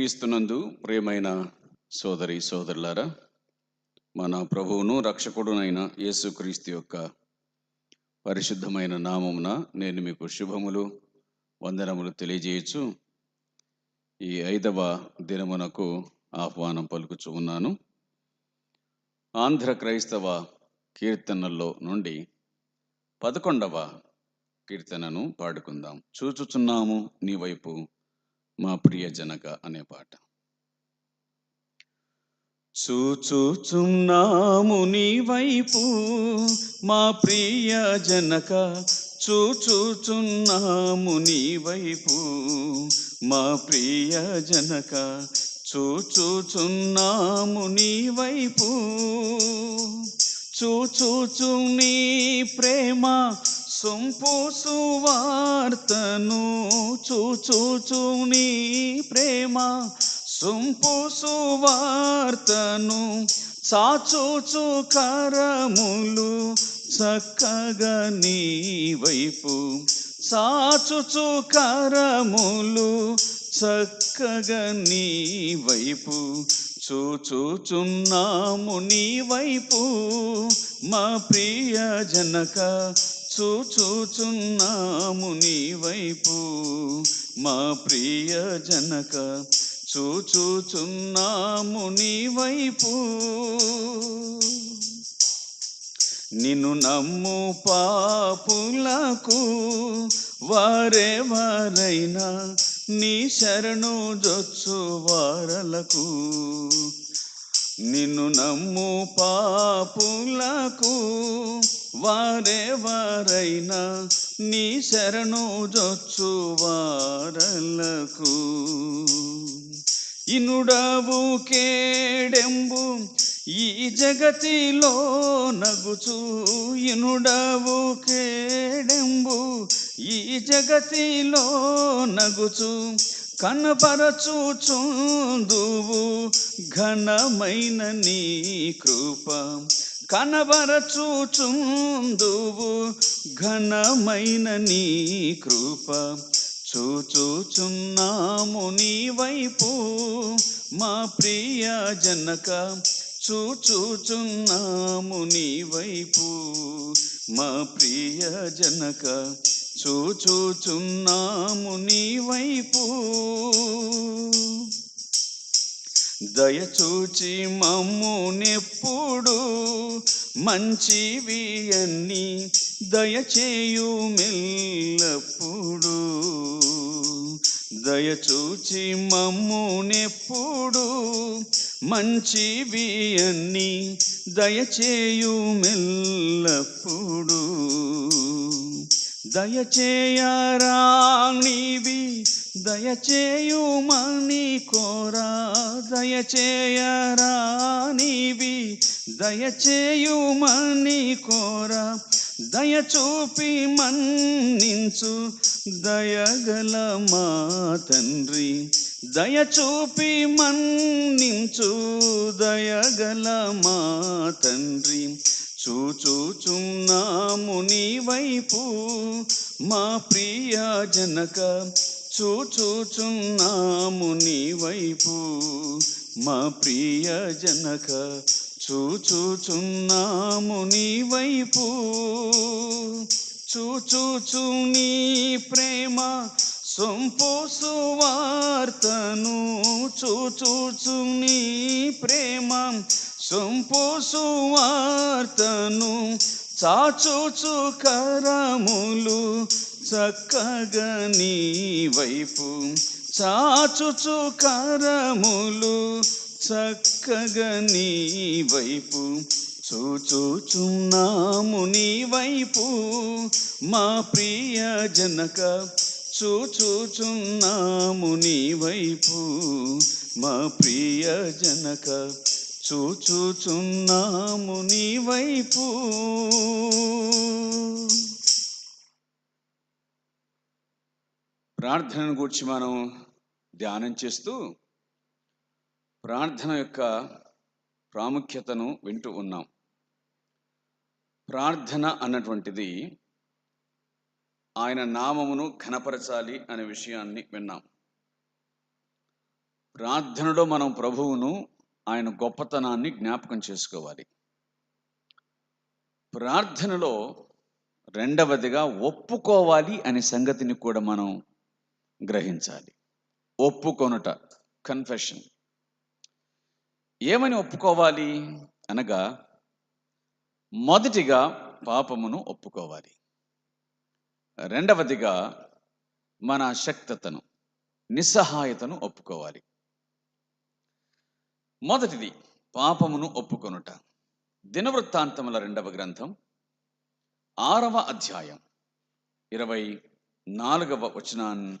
క్రీస్తునందు ప్రియమైన సోదరి సోదరులారా మన ప్రభువును రక్షకుడునైన యేసుక్రీస్తు యొక్క పరిశుద్ధమైన నామమున నేను మీకు శుభములు వందనములు తెలియజేయచ్చు. ఈ ఐదవ దినమునకు ఆహ్వానం పలుకుచు ఉన్నాను. ఆంధ్ర క్రైస్తవ కీర్తనల్లో నుండి పదకొండవ కీర్తనను పాడుకుందాం. చూచుచున్నాము నీ వైపు మా ప్రియ జనక అనే పాట. చూచుచున్నాము నీ వైపు మా ప్రియ జనక చూచుచున్నాము నీ వైపు మా ప్రియ జనక చూచుచున్నాము నీ వైపు. చూచుచు నీ ప్రేమ సొంపు సువార్తను చూచుచుని ప్రేమ సొంపు సువార్తను చాచుచు కరములు చక్కగా నీ వైపు చాచుచు కరములు చక్కగా నీ వైపు చూచుచున్నాము నీ వైపు మా ప్రియ జనక చూచుచున్నాము నీ వైపు. మా ప్రియ జనక చూచుచున్నాము నీ వైపు. నిన్ను నమ్ము పాపులకు వారెవరైనా నీ శరణు జొచ్చు వారలకు. నిన్ను నమ్ము పాపులకు వారెవరైనా నీ శరణు జొచ్చు వారలకు. ఇనుడవు కేడెంబు ఈ జగతిలో నగుచు. ఇనుడవు కేడెంబు ఈ జగతిలో నగుచు. కనపరచుచుందువు ఘనమైన నీ కృప. కనబరచూచుందువు ఘనమైన నీ కృప. చూచుచున్నాము నీ వైపు మా ప్రియ జనక చూచుచున్నాము నీ వైపు మా ప్రియ జనక చూచుచున్నాము నీ వైపు దయచూచి మమ్మునెప్పుడు మంచివి అన్ని దయచేయు మెల్లప్పుడు. దయచూచి మమ్మునెప్పుడు మంచివి అన్ని దయచేయు మెల్లప్పుడు. దయచేయరా నీవి దయచేయుమని కోరా దయచేయరా నీవి దయచేయుమని కోరా దయచూపి మన్నించు. దయగల మా తండ్రి దయచూపి మన్నించు. దయగల మా తండ్రి చూచుచున్నాము నీ వైపు. మా ప్రియ జనక చూచుచున్నాము నీ వైపు. మా ప్రియ జనక చూచుచున్నాము నీ వైపు. చూచుచు నీ ప్రేమ సొంపు సువార్తను చూచుచు నీ ప్రేమ సొంపు సువార్తను చాచుచు కరములు చక్కగా నీ వైపు. చాచుచు కరములు చక్కగా నీ వైపు చూచుచున్నాము నీ వైపు. మా ప్రియ జనక చూచుచున్నాము నీ వైపు. మా ప్రియ జనక చూచుచున్నాము నీ వైపు. ప్రార్థనను గురించి మనం ధ్యానం చేస్తూ ప్రార్థన యొక్క ప్రాముఖ్యతను వింటూ ఉన్నాం. ప్రార్థన అన్నటువంటిది ఆయన నామమును ఘనపరచాలి అనే విషయాన్ని విన్నాం. ప్రార్థనలో మనం ప్రభువును ఆయన గొప్పతనాన్ని జ్ఞాపకం చేసుకోవాలి. ప్రార్థనలో రెండవదిగా ఒప్పుకోవాలి అనే సంగతిని కూడా మనం గ్రహించాలి. ఒప్పుకొనుట కన్ఫెషన్ ఏమని ఒప్పుకోవాలి? అనగా మొదటిగా పాపమును ఒప్పుకోవాలి. రెండవదిగా మన శక్తతను నిస్సహాయతను ఒప్పుకోవాలి. మొదటిది పాపమును ఒప్పుకొనుట. దినవృత్తాంతముల రెండవ గ్రంథం ఆరవ అధ్యాయం ఇరవై నాలుగవ వచనాన్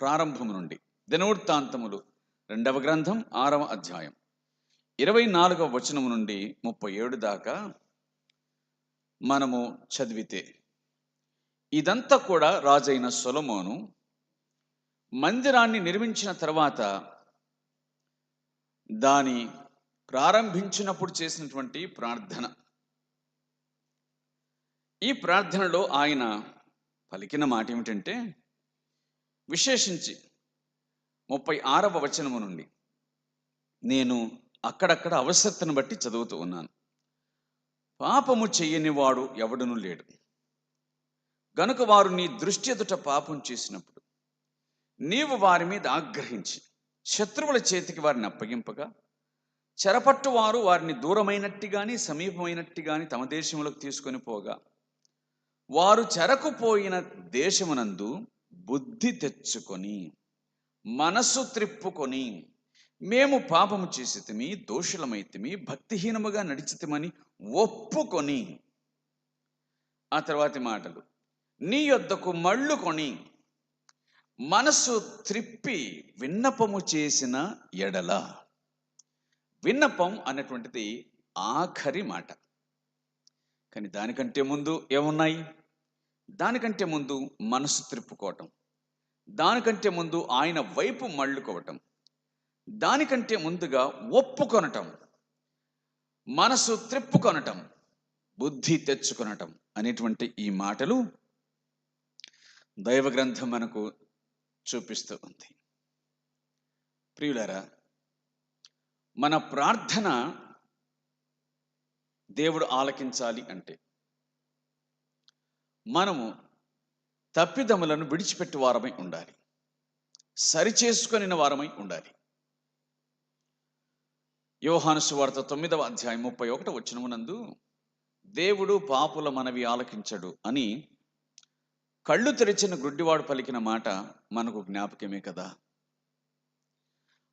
ప్రారంభము నుండి. దినవృత్తాంతములు రెండవ గ్రంథం ఆరవ అధ్యాయం. ఇరవై నాలుగవ వచనం నుండి ముప్పై ఏడు దాకా మనము చదివితే ఇదంతా కూడా రాజైన సొలమోను మందిరాన్ని నిర్మించిన తర్వాత దాని ప్రారంభించినప్పుడు చేసినటువంటి ప్రార్థన. ఈ ప్రార్థనలో ఆయన పలికిన మాట ఏమిటంటే విశేషించి ముప్పై ఆరవ వచనము నుండి నేను అక్కడక్కడ అవసరతను బట్టి చదువుతూ ఉన్నాను. పాపము చెయ్యని వాడు ఎవడునూ లేడు. గనుక వారు నీ దృష్టి ఎదుట పాపం చేసినప్పుడు నీవు వారి మీద ఆగ్రహించి శత్రువుల చేతికి వారిని అప్పగింపగా చెరపట్టు వారు వారిని దూరమైనట్టు కానీ సమీపమైనట్టు కానీ తమ దేశంలోకి తీసుకొని పోగా వారు చెరకుపోయిన దేశమునందు బుద్ధి తెచ్చుకొని మనస్సు త్రిప్పుకొని మేము పాపము చేసితిమి దోషులమైతిమి భక్తిహీనముగా నడిచితిమని ఒప్పుకొని ఆ తర్వాతి మాటలు. నీ యొద్దకు మళ్ళుకొని మనస్సు త్రిప్పి విన్నపము చేసిన ఎడల. విన్నపం అనేటువంటిది ఆఖరి మాట. కానీ దానికంటే ముందు ఏమున్నాయి? దానికంటే ముందు మనసు త్రిప్పుకోవటం. దానికంటే ముందు ఆయన వైపు మళ్ళుకోవటం. దానికంటే ముందుగా ఒప్పుకొనటం. మనసు త్రిప్పుకొనటం. బుద్ధి తెచ్చుకొనటం అనేటువంటి ఈ మాటలు దైవ గ్రంథం మనకు చూపిస్తూ ఉంది. ప్రియులారా మన ప్రార్థన దేవుడు ఆలకించాలి అంటే మనము తప్పిదములను విడిచిపెట్టి వారమై ఉండాలి. సరిచేసుకొనిన వారమై ఉండాలి. యోహాను సువార్త తొమ్మిదవ అధ్యాయం ముప్పై ఒకటి వచ్చినమునందు దేవుడు పాపుల మనవి ఆలకించడు అని కళ్ళు తెరిచిన గుడ్డివాడు పలికిన మాట మనకు జ్ఞాపకమే కదా.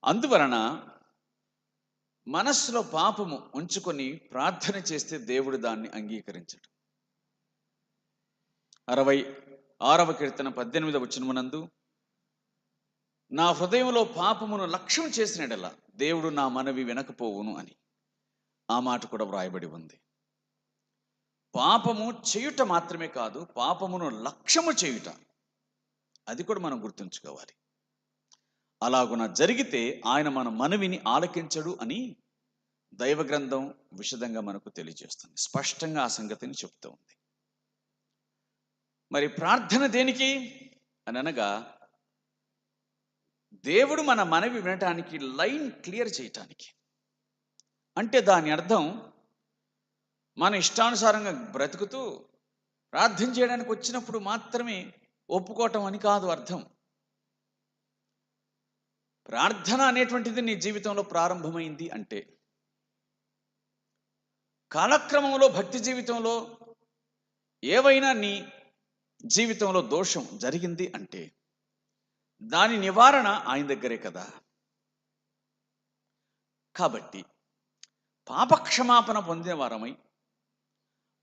అందువలన మనస్సులో పాపము ఉంచుకొని ప్రార్థన చేస్తే దేవుడు దాన్ని అంగీకరించడు. అరవై ఆరవ కీర్తన పద్దెనిమిదవ వచనమునందు నా హృదయంలో పాపమును లక్ష్యం చేసినడలా దేవుడు నా మనవి వినకపోవును అని ఆ మాట కూడా వ్రాయబడి ఉంది. పాపము చేయుట మాత్రమే కాదు పాపమును లక్ష్యము చేయుట. అది కూడా మనం గుర్తుంచుకోవాలి. అలాగున జరిగితే ఆయన మన మనవిని ఆలకించడు అని దైవ గ్రంథం విషదంగా మనకు తెలియజేస్తుంది. స్పష్టంగా ఆ సంగతిని చెప్తూ ఉంది. మరి ప్రార్థన దేనికి అని అనగా దేవుడు మన మనవి వినటానికి లైన్ క్లియర్ చేయటానికి. అంటే దాని అర్థం మన ఇష్టానుసారంగా బ్రతుకుతూ ప్రార్థన చేయడానికి వచ్చినప్పుడు మాత్రమే ఒప్పుకోవటం అని కాదు అర్థం. ప్రార్థన అనేటువంటిది నీ జీవితంలో ప్రారంభమైంది అంటే కాలక్రమంలో భక్తి జీవితంలో ఏవైనా నీ జీవితంలో దోషం జరిగింది అంటే దాని నివారణ ఆయన దగ్గరే కదా. కాబట్టి పాపక్షమాపణ పొందిన వారమై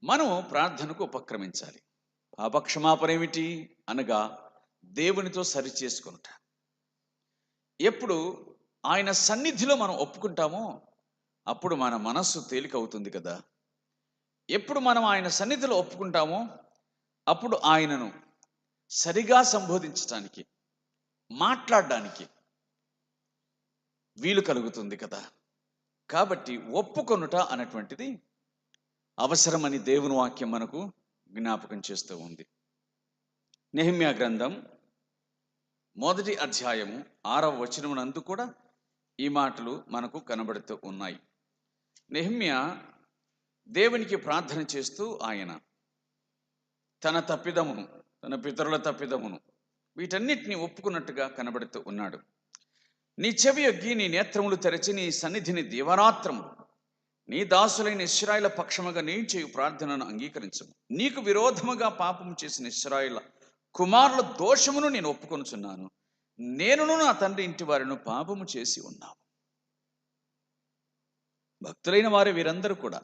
మనం ప్రార్థనకు ఉపక్రమించాలి. పాపక్షమాపణ ఏమిటి? అనగా దేవునితో సరి చేసుకునుట. ఎప్పుడు ఆయన సన్నిధిలో మనం ఒప్పుకుంటామో అప్పుడు మన మనస్సు తేలికవుతుంది కదా. ఎప్పుడు మనం ఆయన సన్నిధిలో ఒప్పుకుంటామో అప్పుడు ఆయనను సరిగా సంబోధించటానికి మాట్లాడడానికి వీలు కలుగుతుంది కదా. కాబట్టి ఒప్పుకొనుట అన్నటువంటిది అవసరమని దేవుని వాక్యం మనకు జ్ఞాపకం చేస్తూ ఉంది. నెహిమ్యా గ్రంథం మొదటి అధ్యాయము ఆరవ వచనమునందు కూడా ఈ మాటలు మనకు కనబడుతూ ఉన్నాయి. నెహమ్య దేవునికి ప్రార్థన చేస్తూ ఆయన తన తప్పిదమును తన పితరుల తప్పిదమును వీటన్నిటిని ఒప్పుకున్నట్టుగా కనబడుతూ ఉన్నాడు. నీ చెవి యొగ్గి నీ నేత్రములు తెరచి నీ సన్నిధిని దీవరాత్రములు నీ దాసులైన ఇస్రాయిల పక్షముగా నేను చేయు ప్రార్థనను అంగీకరించము నీకు విరోధముగా పాపము చేసిన ఇస్రాయిల కుమారుల దోషమును నేను ఒప్పుకొనుచున్నాను. నేనును నా తండ్రి ఇంటి వారిను పాపము చేసి ఉన్నాము భక్తులైన వారు వీరందరూ కూడా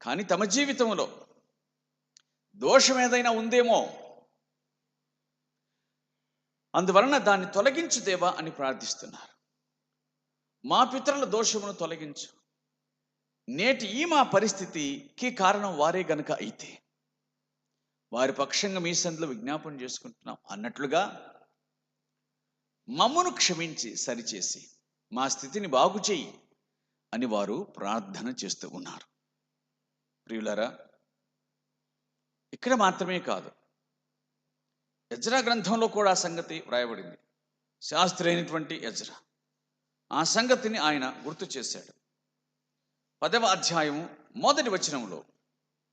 కానీ తమ జీవితంలో దోషం ఏదైనా ఉందేమో. అందువలన దాన్ని తొలగించు దేవా అని ప్రార్థిస్తున్నారు. మా పితరుల దోషమును తొలగించు. నేటి ఈ మా పరిస్థితికి కారణం వారే గనక అయితే. వారి పక్షంగా మీ సందులో విజ్ఞాపన చేసుకుంటున్నాం. అన్నట్లుగా మమ్మను క్షమించి సరిచేసి మా స్థితిని బాగు చేయి అని వారు ప్రార్థన చేస్తూ ఉన్నారు. ప్రియులరా ఇక్కడ మాత్రమే కాదు. యజ్రా గ్రంథంలో కూడా ఆ సంగతి వ్రాయబడింది. శాస్త్రి అయినటువంటి యజ్రా. ఆ సంగతిని ఆయన గుర్తు చేశాడు. పదవ అధ్యాయము మొదటి వచనంలో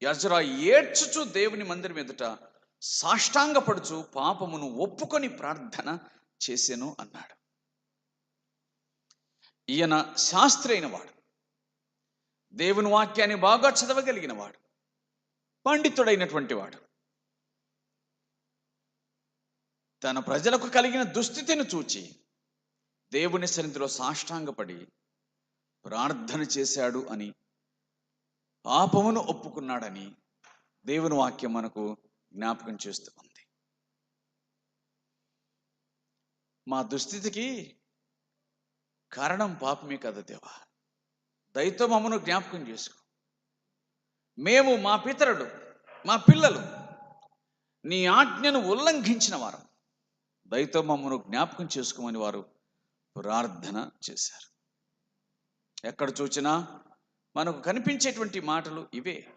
యజ్రా ఏడ్చుచు దేవుని మందిరం ఎదుట సాష్టాంగపడుచు పాపమును ఒప్పుకొని ప్రార్థన చేసెను అన్నాడు. ఈయన శాస్త్రి అయినవాడు దేవుని వాక్యాన్ని బాగా చదవగలిగిన వాడు. పండితుడైనటువంటి వాడు. తన ప్రజలకు కలిగిన దుస్థితిని చూచి దేవుని సన్నిధిలో సాష్టాంగపడి ప్రార్థన చేశాడు అని పాపమును ఒప్పుకున్నాడని దేవుని వాక్యం మనకు జ్ఞాపకం చేస్తూ ఉంది. మా దుస్థితికి కారణం పాపమే కదా దేవా. దయతో మమ్మను జ్ఞాపకం చేసుకో. మేము మా పితరులు మా పిల్లలు నీ ఆజ్ఞను ఉల్లంఘించిన వారు. దయతో మమ్మను జ్ఞాపకం చేసుకోమని వారు ప్రార్థన చేశారు. ఎక్కడ చూచినా మనకు కనిపించేటువంటి మాటలు ఇవే.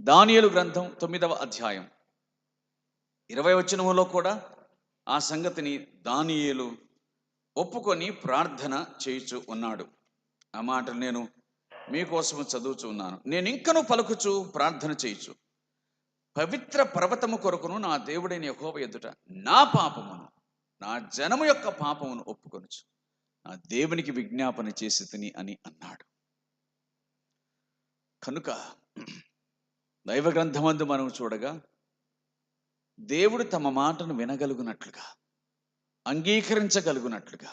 దానియలు గ్రంథం తొమ్మిదవ అధ్యాయం. ఇరవై వచనంలో కూడా ఆ సంగతిని దానియేలు ఒప్పుకొని ప్రార్థన చేయుచు ఉన్నాడు. ఆ మాటలు నేను మీకోసము చదువుచు ఉన్నాను నేను ఇంకను పలుకుచు ప్రార్థన చేయొచ్చు పవిత్ర పర్వతము కొరకును నా దేవుడైన యహోవ ఎదుట నా పాపమును నా జనము యొక్క పాపమును ఒప్పుకొనుచు. నా దేవునికి విజ్ఞాపన చేసి తిని అని అన్నాడు. కనుక దైవ గ్రంథమందు మనం చూడగా దేవుడు తమ మాటను వినగలుగునట్లుగా అంగీకరించగలుగునట్లుగా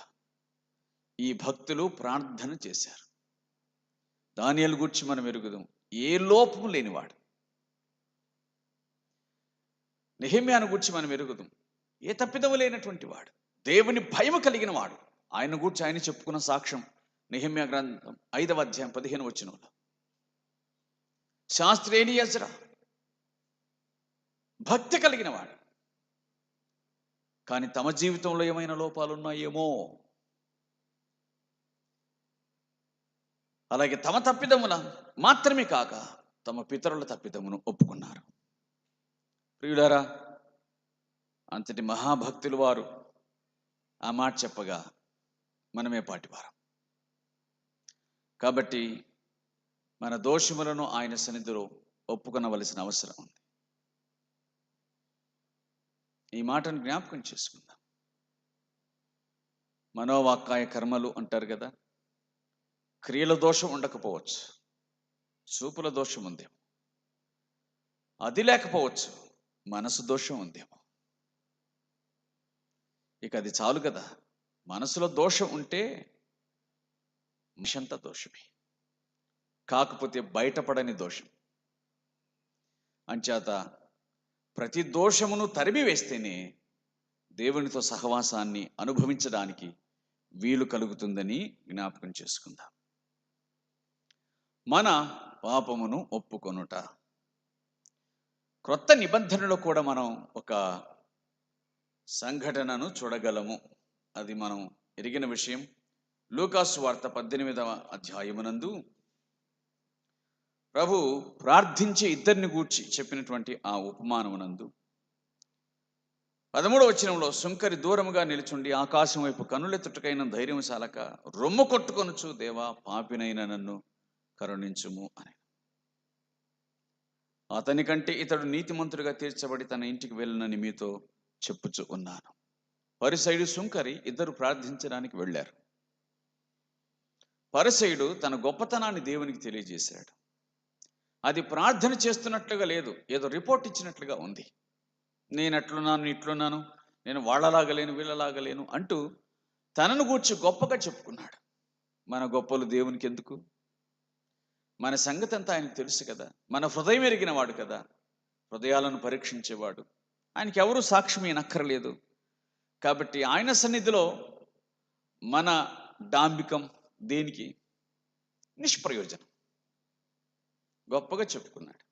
ఈ భక్తులు ప్రార్థన చేశారు. దానియలు గురించి మనం ఎరుగుదాం. ఏ లోపము లేనివాడు. నెహమ్యాను గురించి మనం ఎరుగుదాం. ఏ తప్పిదము లేనటువంటి వాడు దేవుని భయము కలిగిన వాడు ఆయన గురించి ఆయన చెప్పుకున్న సాక్ష్యం నిహిమ్య గ్రంథం ఐదవ అధ్యాయం పదిహేను వచ్చినంలో శాస్త్రేణి యజ్రా. భక్తి కలిగిన వాడు కానీ తమ జీవితంలో ఏమైనా లోపాలు అలాగే తమ తప్పిదమున మాత్రమే కాక తమ పితరుల తప్పిదమును ఒప్పుకున్నారు. ప్రియులారా అంతటి మహాభక్తులు వారు ఆ మాట చెప్పగా మనమే పాటివారం. కాబట్టి మన దోషములను ఆయన సన్నిధిలో ఒప్పుకొనవలసిన అవసరం ఉంది. ఈ మాటను జ్ఞాపకం చేసుకుందాం. మనోవాక్కాయ కర్మలు అంటారు కదా క్రియల దోషం ఉండకపోవచ్చు. చూపుల దోషం ఉందేమో. అది లేకపోవచ్చు. మనసు దోషం ఉందేమో. ఇక అది చాలు కదా. మనసులో దోషం ఉంటే మనిషంతా దోషమే. కాకపోతే బయటపడని దోషం. అంచేత ప్రతి దోషమును తరిమి వేస్తేనే దేవునితో సహవాసాన్ని అనుభవించడానికి వీలు కలుగుతుందని జ్ఞాపకం చేసుకుందాం. మన పాపమును ఒప్పుకొనుట. క్రొత్త నిబంధనలో కూడా మనం ఒక సంఘటనను చూడగలము. అది మనం ఎరిగిన విషయం. లూకాసు వార్త పద్దెనిమిదవ అధ్యాయమునందు ప్రభు ప్రార్థించే ఇద్దరిని గూర్చి చెప్పినటువంటి ఆ ఉపమానమునందు. పదమూడవ వచనంలో సుంకరి దూరముగా నిలుచుండి ఆకాశం వైపు కనులెత్తుటకైన ధైర్యం సాలక రొమ్ము కొట్టుకొనుచు దేవా పాపినైన నన్ను. కరుణించుము అని. అతని కంటే ఇతడు నీతిమంతుడిగా తీర్చబడి తన ఇంటికి వెళ్ళనని మీతో చెప్పుచు ఉన్నాను. పరిసైడు సుంకరి ఇద్దరు ప్రార్థించడానికి వెళ్ళారు. పరిసైడు తన గొప్పతనాన్ని దేవునికి తెలియజేశాడు. అది ప్రార్థన చేస్తున్నట్లుగా లేదు ఏదో రిపోర్ట్ ఇచ్చినట్లుగా ఉంది. నేను ఎట్లున్నాను ఇట్లున్నాను నేను వాళ్ళలాగలేను వీళ్ళలాగలేను అంటూ తనను గూర్చి గొప్పగా చెప్పుకున్నాడు. మన గొప్పలు దేవునికి ఎందుకు మన సంగతి అంతా ఆయనకు తెలుసు కదా. మన హృదయం ఎరిగిన వాడు కదా. హృదయాలను పరీక్షించేవాడు. ఆయనకి ఎవరు సాక్ష్యం నక్కరలేదు కాబట్టి ఆయన సన్నిధిలో మన డాంబికం దేనికి? నిష్ప్రయోజనం. గొప్పగా చెప్పుకున్నాడు.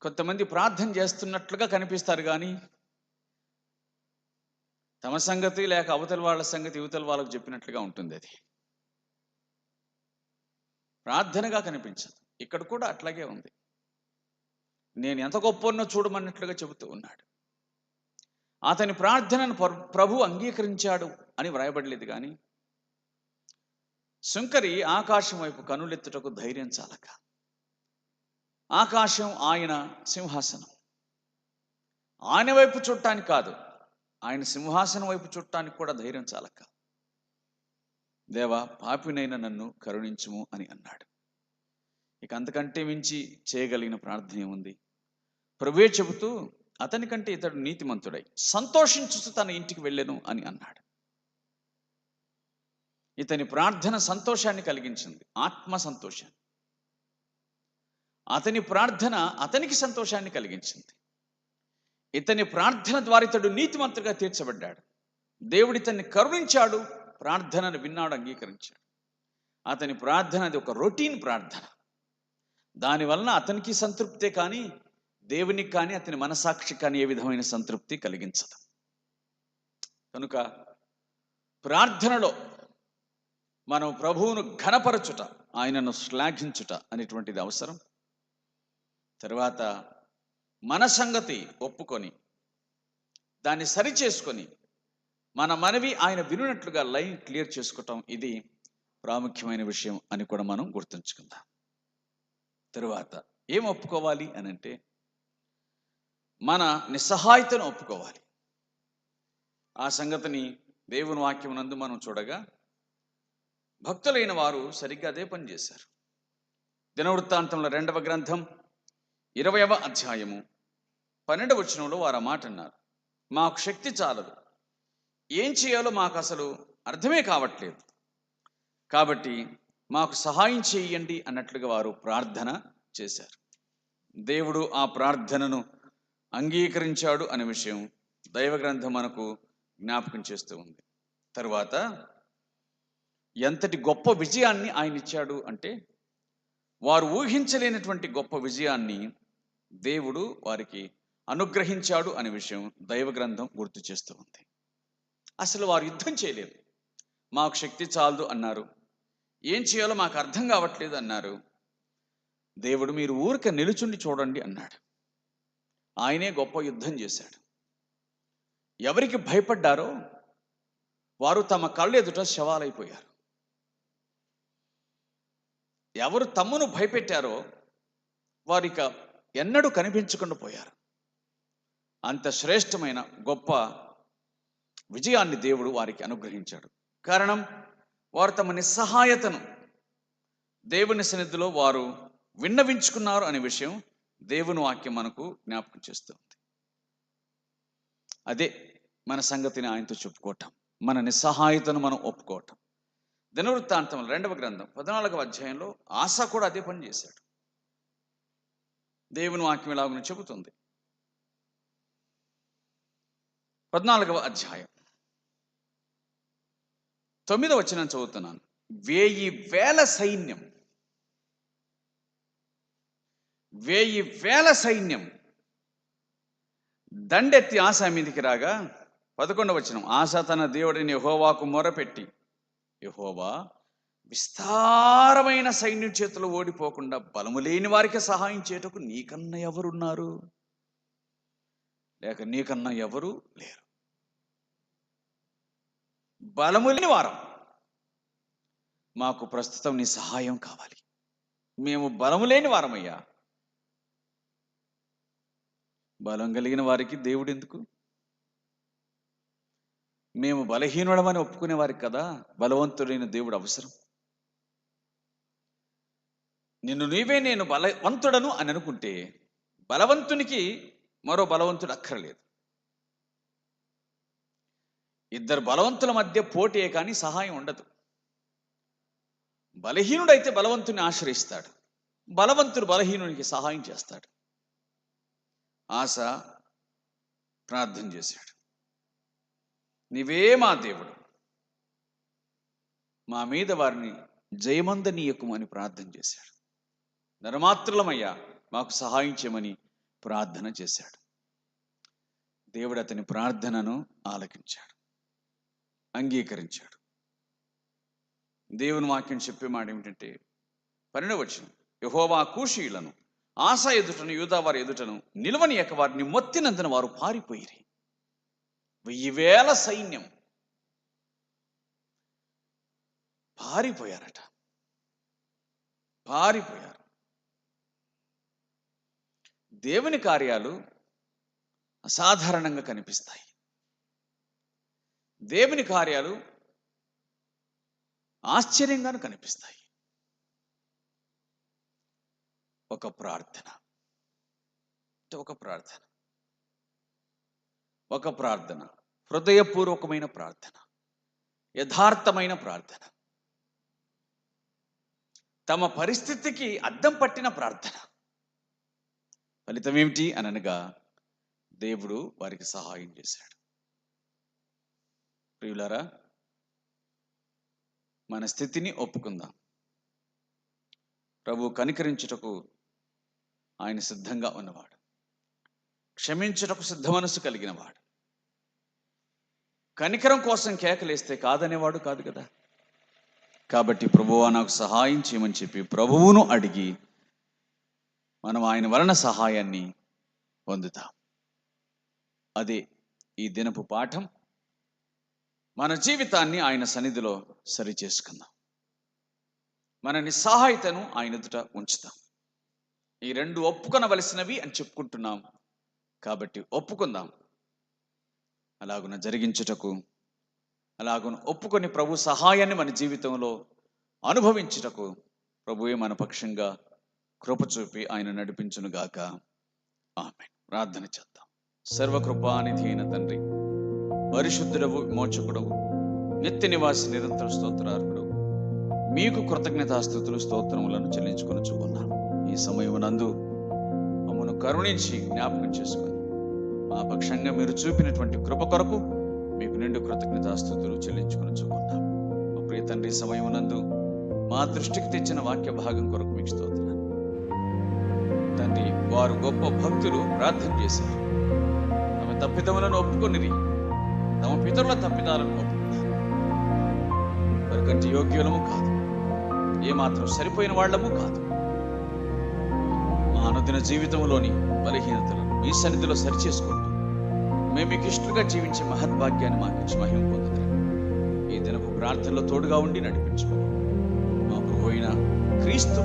కొంతమంది ప్రార్థన చేస్తున్నట్లుగా కనిపిస్తారు కానీ తమ సంగతి లేక అవతల వాళ్ళ సంగతి యువతల వాళ్ళకు చెప్పినట్లుగా ఉంటుంది అది. ప్రార్థనగా కనిపించదు. ఇక్కడ కూడా అట్లాగే ఉంది. నేను ఎంత గొప్పనో చూడమన్నట్లుగా చెబుతూ ఉన్నాడు. అతని ప్రార్థనను ప్రభు అంగీకరించాడు అని వ్రాయబడలేదు కానీ శంకరి ఆకాశం వైపు కనులెత్తుటకు ధైర్యం చాలక ఆకాశం ఆయన సింహాసనం. ఆయన వైపు చూడటానికి కాదు ఆయన సింహాసనం వైపు చూడటానికి కూడా ధైర్యం చాలక దేవా పాపినైన నన్ను కరుణించుము అని అన్నాడు. ఇక అంతకంటే మించి చేయగలిగిన ప్రార్థన ఏముంది? ప్రభువే చెబుతూ అతని కంటే ఇతడు నీతిమంతుడై సంతోషించుతూ తన ఇంటికి వెళ్ళెను అని అన్నాడు. ఇతని ప్రార్థన సంతోషాన్ని కలిగించింది ఆత్మ సంతోషాన్ని. అతని ప్రార్థన అతనికి సంతోషాన్ని కలిగించింది. ఇతని ప్రార్థన ద్వారా ఇతడు నీతిమంతుడిగా తీర్చబడ్డాడు. దేవుడు ఇతన్ని కరుణించాడు ప్రార్థనను విన్నాడు అంగీకరించాడు. అతని ప్రార్థన అది ఒక రొటీన్ ప్రార్థన. దానివలన అతనికి సంతృప్తే కానీ దేవునికి కానీ అతని మనసాక్షి కానీ ఏ విధమైన సంతృప్తి కలిగించదు. కనుక ప్రార్థనలో మనం ప్రభువును ఘనపరచుట ఆయనను శ్లాఘించుట అనేటువంటిది అవసరం. తర్వాత మన సంగతి ఒప్పుకొని దాన్ని సరిచేసుకొని మన మనవి ఆయన వినున్నట్లుగా లైన్ క్లియర్ చేసుకోవటం ఇది ప్రాముఖ్యమైన విషయం అని కూడా మనం గుర్తుంచుకుందాం. తరువాత ఏం ఒప్పుకోవాలి అని అంటే మన నిస్సహాయతను ఒప్పుకోవాలి. ఆ సంగతిని దేవుని వాక్యం నందు మనం చూడగా భక్తులైన వారు సరిగ్గా అదే పని చేశారు. దినవృత్తాంతంలో రెండవ గ్రంథం ఇరవయవ అధ్యాయము పన్నెండవ వచనంలో వారు ఆ మాట అన్నారు. మాకు శక్తి చాలదు. ఏం చేయాలో మాకు అసలు అర్థమే కావట్లేదు. కాబట్టి మాకు సహాయం చేయండి అన్నట్లుగా వారు ప్రార్థన చేశారు. దేవుడు ఆ ప్రార్థనను అంగీకరించాడు అనే విషయం దైవ గ్రంథం మనకు జ్ఞాపకం చేస్తూ ఉంది. తరువాత ఎంతటి గొప్ప విజయాన్ని ఆయన ఇచ్చాడు అంటే వారు ఊహించలేనటువంటి గొప్ప విజయాన్ని దేవుడు వారికి అనుగ్రహించాడు అనే విషయం దైవ గ్రంథం గుర్తు చేస్తూ ఉంది. అసలు వారు యుద్ధం చేయలేదు. మాకు శక్తి చాలదు అన్నారు. ఏం చేయాలో మాకు అర్థం కావట్లేదు అన్నారు. దేవుడు మీరు ఊరిక నిలుచుండి చూడండి అన్నాడు. ఆయనే గొప్ప యుద్ధం చేశాడు. ఎవరికి భయపడ్డారో వారు తమ కళ్ళు ఎదుట శవాలైపోయారు. ఎవరు తమ్మును భయపెట్టారో వారిక ఎన్నడూ కనిపించకుండా పోయారు. అంత శ్రేష్టమైన గొప్ప విజయాన్ని దేవుడు వారికి అనుగ్రహించాడు. కారణం వారు తమ నిస్సహాయతను దేవుని సన్నిధిలో వారు విన్నవించుకున్నారు అనే విషయం దేవుని వాక్యం మనకు జ్ఞాపకం చేస్తుంది అదే మన సంగతిని ఆయనతో చెప్పుకోవటం మన నిస్సహాయతను మనం ఒప్పుకోవటం. దినవృత్తాంతం రెండవ గ్రంథం పద్నాలుగవ అధ్యాయంలో ఆశ కూడా అదే పని చేశాడు. దేవుని వాక్యం ఇలాగని చెబుతుంది. పద్నాలుగవ అధ్యాయం. తొమ్మిదవ వచ్చిన చదువుతున్నాను. వేయి వేల సైన్యం. వేయి వేల సైన్యం. దండెత్తి ఆశా మీదికి రాగా పదకొండవ వచనం ఆశ తన దేవుడిని యహోవాకు మొరపెట్టి యహోవా విస్తారమైన సైన్యం చేతులు ఓడిపోకుండా బలము లేని వారికి సహాయం చేయటకు నీకన్నా ఎవరున్నారు? లేక నీకన్నా ఎవరు లేరు? బలము లేని వారం. మాకు ప్రస్తుతం నీ సహాయం కావాలి. మేము బలము లేని వారమయ్యా. బలం కలిగిన వారికి దేవుడు ఎందుకు? మేము బలహీనుడమని ఒప్పుకునే వారికి కదా బలవంతుడైన దేవుడు అవసరం. నిన్ను నీవే నేను బలవంతుడను అని అనుకుంటే బలవంతునికి మరో బలవంతుడు అక్కర్లేదు. ఇద్దరు బలవంతుల మధ్య పోటే కానీ సహాయం ఉండదు. బలహీనుడైతే బలవంతుని ఆశ్రయిస్తాడు. బలవంతుడు బలహీనునికి సహాయం చేస్తాడు. ఆశ ప్రార్థన చేశాడు. నీవే మా దేవుడు. మా మీద వారిని జయమందనీయకుమని ప్రార్థన చేశాడు. నరమాత్రులమయ్యా మాకు సహాయం చేయమని ప్రార్థన చేశాడు. దేవుడు అతని ప్రార్థనను ఆలకించాడు. అంగీకరించాడు. దేవుని వాక్యం చెప్పే మాట ఏమిటంటే పరిణవచనం. యహోవా కూషీలను ఆశ ఎదుటను యూదావారి ఎదుటను ఎదుటను యొక్క వారిని మొత్తినందున వారు పారిపోయిరి. వెయ్యి వేల సైన్యం పారిపోయారట. పారిపోయారు. దేవుని కార్యాలు అసాధారణంగా కనిపిస్తాయి. దేవుని కార్యాలు ఆశ్చర్యంగాను కనిపిస్తాయి. ఒక ప్రార్థన. ఒక ప్రార్థన. ఒక ప్రార్థన. హృదయపూర్వకమైన ప్రార్థన. యథార్థమైన ప్రార్థన. తమ పరిస్థితికి అద్దం పట్టిన ప్రార్థన. ఫలితం ఏమిటి? అని అనగా దేవుడు వారికి సహాయం చేశాడు. ప్రియులారా మన స్థితిని ఒప్పుకుందాం. ప్రభు కనికరించుటకు ఆయన సిద్ధంగా ఉన్నవాడు. క్షమించుటకు సిద్ధ మనసు కలిగినవాడు. కనికరం కోసం కేకలేస్తే కాదనేవాడు కాదు కదా. కాబట్టి ప్రభువా నాకు సహాయం చేయమని చెప్పి ప్రభువును అడిగి మనం ఆయన వలన సహాయాన్ని పొందుతాం. అదే ఈ దినపు పాఠం. మన జీవితాన్ని ఆయన సన్నిధిలో సరి చేసుకుందాం మన నిస్సహాయతను ఆయన ఎదుట ఉంచుతాం. ఈ రెండు ఒప్పుకొనవలసినవి అని చెప్పుకుంటున్నాం. కాబట్టి ఒప్పుకుందాం. అలాగున జరిగించుటకు అలాగున ఒప్పుకొని ప్రభు సహాయాన్ని మన జీవితంలో అనుభవించుటకు ప్రభువే మన పక్షంగా కృప చూపి ఆయన నడిపించునుగాక. ఆమె ప్రార్థన చేద్దాం. సర్వకృపానిధీన తండ్రి. పరిశుద్ధుడవు మోచకుడవు నిత్య నివాసి నిరంతర స్తోత్రార్కుడు మీకు కృతజ్ఞతాస్థుతులు స్తోత్రములను చెల్లించుకొని చూన్నాం ఈ సమయమునందు మమ్మను కరుణించి జ్ఞాపకం చేసుకొని మా పక్షంగా మీరు చూపినటువంటి కృప కొరకు మీకు నిండు కృతజ్ఞతాస్థుతులు చెల్లించుకొని చూన్నాం మా ప్రియ తండ్రి సమయమునందు మా దృష్టికి తెచ్చిన వాక్య భాగం కొరకు మీకు స్తోత్రాను తండ్రి వారు గొప్ప భక్తులు ప్రార్థన చేశారు. తమ తప్పిదములను ఒప్పుకొనిరి. తమ పితరుల తప్పిదాలను ఒప్పుకున్నారు వారికంటే యోగ్యులము కాదు. ఏమాత్రం సరిపోయిన వాళ్ళము కాదు. మా అనుదిన జీవితంలోని బలహీనతలను మీ సన్నిధిలో సరిచేసుకుంటూ మేము మీకు ఇష్టంగా జీవించే మహద్భాగ్యాన్ని మాకు ఇచ్చి మహిమ పొందుతాం ఈ దినపు ప్రార్థనలో తోడుగా ఉండి నడిపించుకొని మాకు పోయిన క్రీస్తు